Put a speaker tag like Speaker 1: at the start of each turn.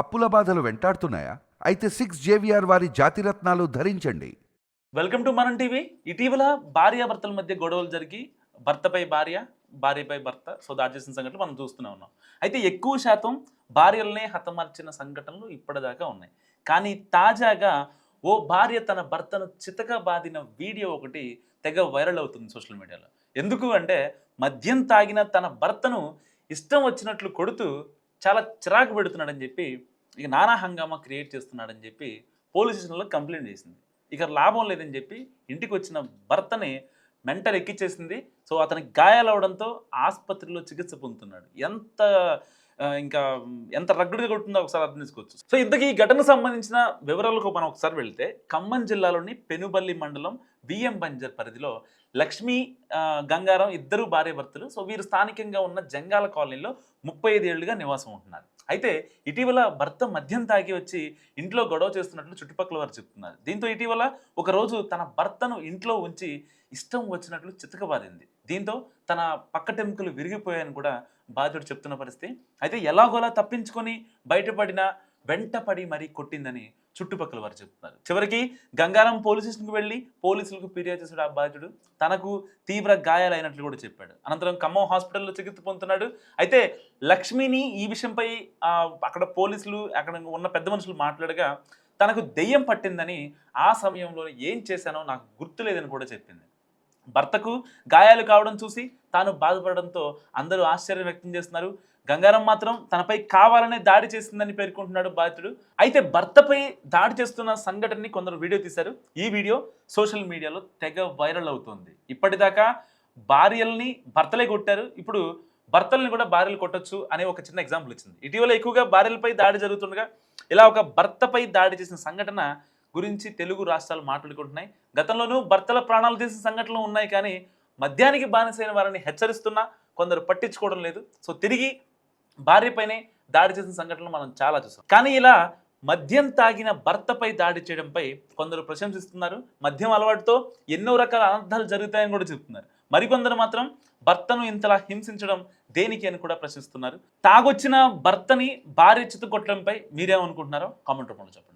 Speaker 1: అప్పుల బాధలు వెంటాడుతున్నాయా? అయితే సిక్స్ జేవిఆర్ వారి జాతిరత్నాలు ధరించండి.
Speaker 2: Welcome to Manam TV. ఇటీవల భార్యాభర్తల మధ్య గొడవలు జరిగి భర్తపై భార్య భార్యపై భర్త. సో దాచేసిన సంఘటనలు మనం చూస్తూనే ఉన్నాం. అయితే ఎక్కువ శాతం భార్యలనే హతమార్చిన సంఘటనలు ఇప్పటిదాకా ఉన్నాయి. కానీ తాజాగా ఓ భార్య తన భర్తను చితక బాదిన వీడియో ఒకటి తెగ వైరల్ అవుతుంది సోషల్ మీడియాలో. ఎందుకు అంటే మద్యం తాగిన తన భర్తను ఇష్టం వచ్చినట్లు కొడుతూ చాలా చిరాకు పెడుతున్నాడని చెప్పి ఇక నానా హంగామా క్రియేట్ చేస్తున్నాడని చెప్పి పోలీస్ స్టేషన్లో కంప్లైంట్ చేసింది. ఇక లాభం లేదని చెప్పి ఇంటికి వచ్చిన భర్తని మెంటల్ ఎక్కిచ్చేసింది. సో అతనికి గాయాలవడంతో ఆసుపత్రిలో చికిత్స పొందుతున్నాడు. ఎంత ఇంకా ఎంత రగ్గుడిగా కొట్టిందో ఒకసారి అర్థం చేసుకోవచ్చు. సో ఇంతకీ ఈ ఘటనకు సంబంధించిన వివరాలకు మనం ఒకసారి వెళ్తే ఖమ్మం జిల్లాలోని పెనుబల్లి మండలం బిఎం బంజర్ పరిధిలో లక్ష్మీ గంగారం ఇద్దరు భార్యభర్తలు. సో వీరు స్థానికంగా ఉన్న జంగాల కాలనీలో ముప్పై ఐదేళ్ళుగా నివాసం ఉంటున్నారు. అయితే ఇటీవల భర్త మద్యం తాగి వచ్చి ఇంట్లో గొడవ చేస్తున్నట్లు చుట్టుపక్కల వారు చెప్తున్నారు. దీంతో ఇటీవల ఒకరోజు తన భర్తను ఇంట్లో ఉంచి ఇష్టం వచ్చినట్లు చితకబాదింది దీంతో తన పక్కటెముకలు విరిగిపోయాయని కూడా బాధ్యుడు చెప్తున్న పరిస్థితి. అయితే ఎలాగోలా తప్పించుకొని బయటపడిన వెంటపడి మరీ కొట్టిందని చుట్టుపక్కల వారు చెప్తున్నారు చివరికి గంగారం పోలీస్ స్టేషన్కి వెళ్ళి పోలీసులకు ఫిర్యాదు చేశాడు ఆ బాధితుడు. తనకు తీవ్ర గాయాలైనట్లు కూడా చెప్పాడు. అనంతరం ఖమ్మం హాస్పిటల్లో చికిత్స పొందుతున్నాడు. అయితే లక్ష్మిని ఈ విషయంపై అక్కడ పోలీసులు అక్కడ ఉన్న పెద్ద మనుషులు మాట్లాడగా తనకు దెయ్యం పట్టిందని ఆ సమయంలో ఏం చేశానో నాకు గుర్తులేదని కూడా చెప్పింది. భర్తకు గాయాలు కావడం చూసి తాను బాధపడడంతో అందరూ ఆశ్చర్యం వ్యక్తం చేస్తున్నారు. గంగారం మాత్రం తనపై కావాలనే దాడి చేసిందని పేర్కొంటున్నాడు బాధితుడు. అయితే భర్తపై దాడి చేస్తున్న సంఘటనని కొందరు వీడియో తీశారు. ఈ వీడియో సోషల్ మీడియాలో తెగ వైరల్ అవుతోంది. ఇప్పటిదాకా భార్యల్ని భర్తలే కొట్టారు. ఇప్పుడు భర్తల్ని కూడా భార్యలు కొట్టొచ్చు అనే ఒక చిన్న ఎగ్జాంపుల్ ఇచ్చింది. ఇటీవల ఎక్కువగా భార్యలపై దాడి జరుగుతుండగా ఇలా ఒక భర్తపై దాడి చేసిన సంఘటన గురించి తెలుగు రాష్ట్రాలు మాట్లాడుకుంటున్నాయి. గతంలోనూ భర్తల ప్రాణాలు తీసిన సంఘటనలు ఉన్నాయి కానీ మద్యానికి బానిసైన వారిని హెచ్చరిస్తున్నా కొందరు పట్టించుకోవడం లేదు. సో తిరిగి భార్యపైనే దాడి చేసిన సంఘటనలు మనం చాలా చూసాం. కానీ ఇలా మద్యం తాగిన భర్తపై దాడి చేయడంపై కొందరు ప్రశంసిస్తున్నారు. మద్యం అలవాటుతో ఎన్నో రకాల అనర్థాలు జరుగుతాయని కూడా చెప్తున్నారు. మరికొందరు మాత్రం భర్తను ఇంతలా హింసించడం దేనికి అని కూడా ప్రశ్నిస్తున్నారు. తాగొచ్చిన భర్తని భార్య చిత్తు కొట్టడంపై మీరేమనుకుంటున్నారో కామెంట్ రూపంలో చెప్పండి.